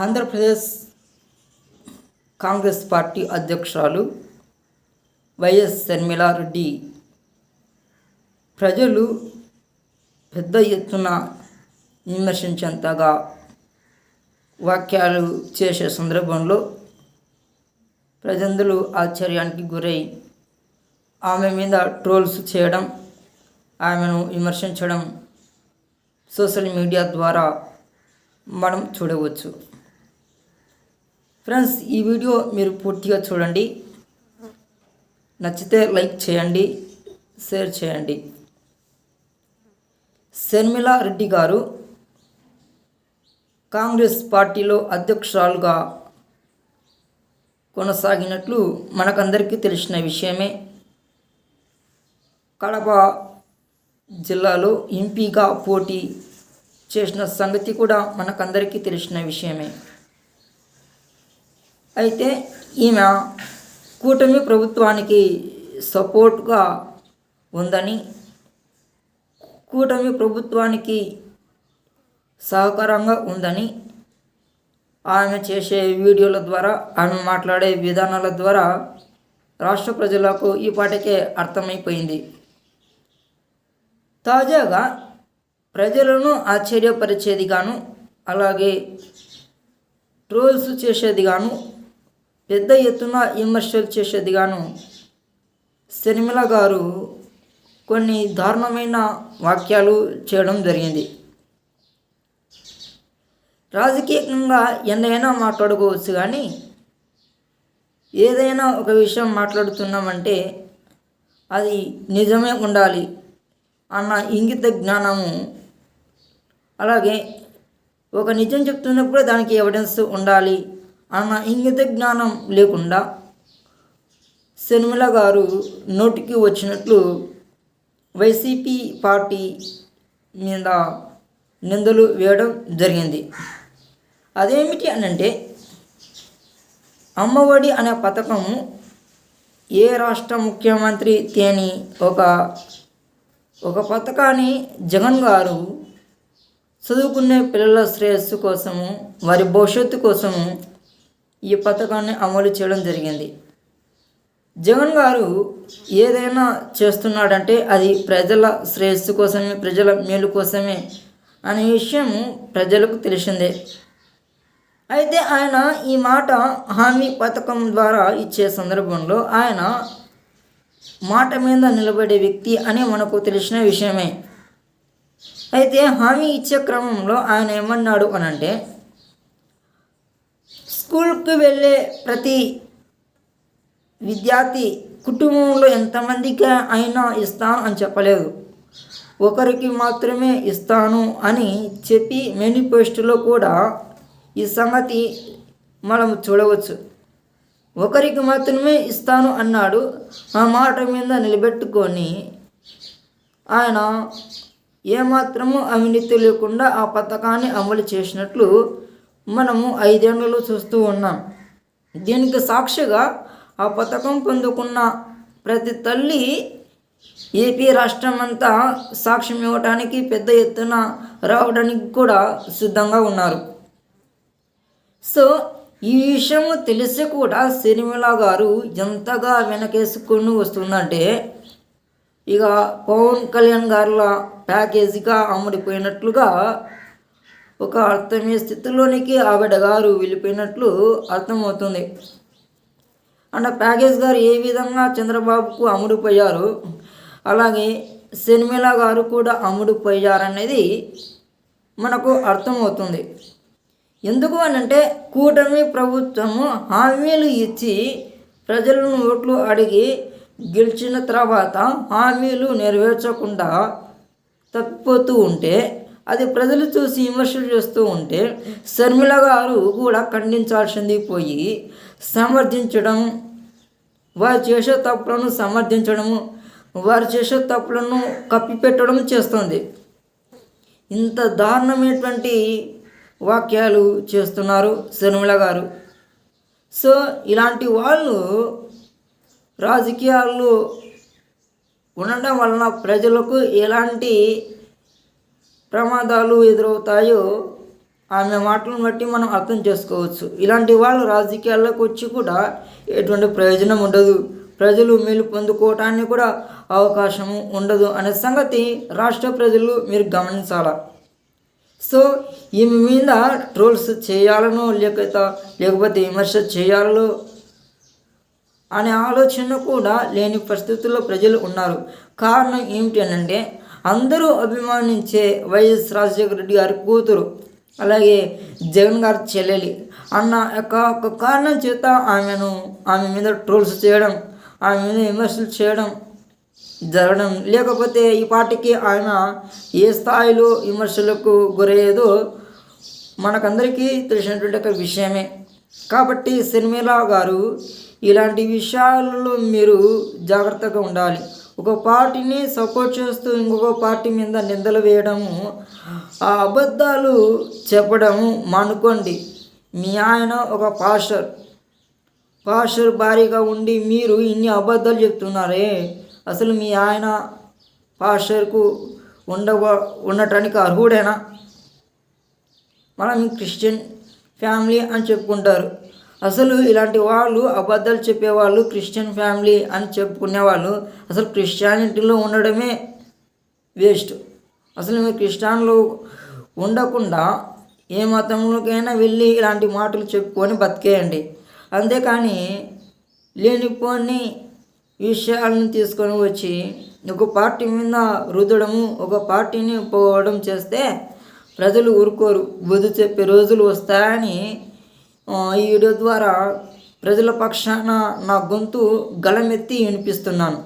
Andhra Pradesh Congress party అధ్యక్షురాలు YS Sharmila Reddy. ప్రజలు పెద్ద ఎత్తున విమర్శించేంతగా వాక్యాలు చేసే సందర్భంలో ప్రజందరూ ఆశ్చర్యానికి గురై ఆమె మీద ట్రోల్స్ చేయడం ఆమెను విమర్శించడం సోషల్ మీడియా ద్వారా మనం చూడవచ్చు. ఫ్రెండ్స్ ఈ వీడియో మీరు పూర్తిగా చూడండి. నచ్చితే లైక్ చేయండి షేర్ చేయండి. శర్మిలా రెడ్డి గారు కాంగ్రెస్ పార్టీలో అధ్యక్షురాలుగా కొనసాగినట్లు మనకందరికీ తెలిసిన విషయమే. కడప జిల్లాలో ఎంపీగా పోటీ చేసిన సంగతి కూడా మనకందరికీ తెలిసిన విషయమే. అయితే ఈమె కూటమి ప్రభుత్వానికి సపోర్ట్గా ఉందని కూటమి ప్రభుత్వానికి సహకారంగా ఉందని ఆమె చేసే వీడియోల ద్వారా ఆమె మాట్లాడే విధానాల ద్వారా రాష్ట్ర ప్రజలకు ఈ పాటకే అర్థమైపోయింది. తాజాగా ప్రజలను ఆశ్చర్యపరిచేదిగాను అలాగే ట్రోల్స్ చేసేదిగాను పెద్ద ఎత్తున విమర్శలు చేసేదిగాను. శర్మిల గారు కొన్ని దారుణమైన వాక్యాలు చేయడం జరిగింది. రాజకీయంగా ఎన్నైనా మాట్లాడుకోవచ్చు కానీ ఏదైనా ఒక విషయం మాట్లాడుతున్నామంటే అది నిజమే ఉండాలి అన్న ఇంగిత జ్ఞానము. అలాగే ఒక నిజం చెప్తున్నప్పుడే దానికి ఎవిడెన్స్ ఉండాలి. అన్న ఇంగిత జ్ఞానం లేకుండా శర్మిల గారు నోటికి వచ్చినట్లు వైసీపీ పార్టీ మీద నిందలు వేయడం జరిగింది. అదేమిటి అని అంటే అమ్మఒడి అనే పథకము ఏ రాష్ట్ర ముఖ్యమంత్రి తేని ఒక ఒక పథకాన్ని జగన్ గారు చదువుకునే పిల్లల శ్రేయస్సు కోసము వారి భవిష్యత్తు కోసము ఈ పథకాన్ని అమలు చేయడం జరిగింది. జగన్ గారు ఏదైనా చేస్తున్నాడంటే అది ప్రజల శ్రేయస్సు కోసమే ప్రజల మేలు కోసమే అనే విషయం ప్రజలకు తెలిసిందే. అయితే ఆయన ఈ మాట హామీ పథకం ద్వారా ఇచ్చే సందర్భంలో ఆయన మాట మీద నిలబడే వ్యక్తి అని మనకు తెలిసిన విషయమే. అయితే హామీ ఇచ్చే క్రమంలో ఆయన ఏమన్నాడు అని అంటే స్కూల్కి వెళ్ళే ప్రతి విద్యార్థి కుటుంబంలో ఎంతమందికి అయినా ఇస్తాను అని చెప్పలేదు. ఒకరికి మాత్రమే ఇస్తాను అని చెప్పి మేనిఫెస్టోలో కూడా ఈ సంగతి మనం చూడవచ్చు. ఒకరికి మాత్రమే ఇస్తాను అన్నాడు. ఆ మాట మీద నిలబెట్టుకొని ఆయన ఏమాత్రము అవినీతి లేకుండా ఆ పథకాన్ని అమలు చేసినట్లు మనము ఐదేళ్ళలో చూస్తూ ఉన్నాం. దీనికి సాక్షిగా ఆ పథకం పొందుకున్న ప్రతి తల్లి ఏపీ రాష్ట్రం అంతా సాక్ష్యం ఇవ్వడానికి పెద్ద ఎత్తున రావడానికి కూడా సిద్ధంగా ఉన్నారు. సో ఈ విషయం తెలిసి కూడా సిరిమిల గారు ఎంతగా వెనకేసుకుని వస్తుందంటే ఇక పవన్ కళ్యాణ్ గారుల ప్యాకేజీగా అమ్ముడిపోయినట్లుగా ఒక అర్థమయ్యే స్థితిలోనికి ఆవిడ గారు వెళ్ళిపోయినట్లు అర్థమవుతుంది. అండ్ ప్యాకేజ్ గారు ఏ విధంగా చంద్రబాబుకు అమ్ముడుపోయారు? అలాగే శర్మిల గారు కూడా అమ్ముడుపోయారనేది మనకు అర్థమవుతుంది. ఎందుకు అని అంటే కూటమి ప్రభుత్వము హామీలు ఇచ్చి ప్రజలను ఓట్లు అడిగి గెలిచిన తర్వాత హామీలు నెరవేర్చకుండా తప్పిపోతూ ఉంటే అది ప్రజలు చూసి విమర్శలు చేస్తూ ఉంటే శర్మిల గారు కూడా ఖండించాల్సింది పోయి సమర్థించడం వారు చేసే తప్పులను సమర్థించడము వారు చేసే తప్పులను కప్పిపెట్టడం చేస్తుంది. ఇంత దారుణమైనటువంటి వాక్యాలు చేస్తున్నారు శర్మిల గారు. సో ఇలాంటి వాళ్ళు రాజకీయాల్లో ఉండడం వలన ప్రజలకు ఎలాంటి ప్రమాదాలు ఎదురవుతాయో ఆమె మాటలను బట్టి మనం అర్థం చేసుకోవచ్చు. ఇలాంటి వాళ్ళు రాజకీయాల్లోకి వచ్చి కూడా ఎటువంటి ప్రయోజనం ఉండదు. ప్రజలు మేలు పొందుకోవటానికి కూడా అవకాశం ఉండదు అనే సంగతి రాష్ట్ర ప్రజలు మీరు గమనించాల? సో ఈమె మీద ట్రోల్స్ చేయాలనో లేకపోతే లేకపోతే విమర్శ చేయాలో అనే ఆలోచన కూడా లేని పరిస్థితుల్లో ప్రజలు ఉన్నారు. కారణం ఏమిటి అంటే అందరూ అభిమానించే వైఎస్ రాజశేఖర రెడ్డి గారి కూతురు అలాగే జగన్ గారి చెల్లెలి అన్న యొక్క ఒక కారణం చేత ఆమెను ఆమె మీద ట్రోల్స్ చేయడం ఆమె మీద విమర్శలు చేయడం జరగడం. లేకపోతే ఈ పార్టీకి ఆయన ఏ స్థాయిలో విమర్శలకు గురయ్యేదో మనకందరికీ తెలిసినటువంటి ఒక విషయమే. కాబట్టి శర్మిలా గారు ఇలాంటి విషయాలలో మీరు జాగ్రత్తగా ఉండాలి. ఒక పార్టీని సపోర్ట్ చేస్తూ ఇంకొక పార్టీ మీద నిందలు వేయడము ఆ అబద్ధాలు చెప్పడము మనుకోండి. మీ ఆయన ఒక పాస్టర్. పాస్టర్ భారీగా ఉండి మీరు ఇన్ని అబద్ధాలు చెప్తున్నారే? అసలు మీ ఆయన పాస్టర్కు ఉండవ ఉండటానికి అర్హుడేనా? మనం క్రిస్టియన్ ఫ్యామిలీ అని చెప్పుకుంటారు. అసలు ఇలాంటి వాళ్ళు అబద్ధాలు చెప్పేవాళ్ళు క్రిస్టియన్ ఫ్యామిలీ అని చెప్పుకునే వాళ్ళు అసలు క్రిస్టియానిటీలో ఉండడమే వేస్ట్. అసలు మీరు క్రిస్టియన్లు ఉండకుండా ఏ మతంలోకైనా వెళ్ళి ఇలాంటి మాటలు చెప్పుకొని బతికేయండి. అంతేకాని లేనిపోని విషయాలను తీసుకొని వచ్చి ఒక పార్టీ మీద రుద్దడము ఒక పార్టీని పోవడం చేస్తే ప్రజలు ఊరుకోరు. బుద్ధి చెప్పే రోజులు వస్తాయని ఈ వీడియో ద్వారా ప్రజల పక్షాన నా గొంతు గళమెత్తి వినిపిస్తున్నాను.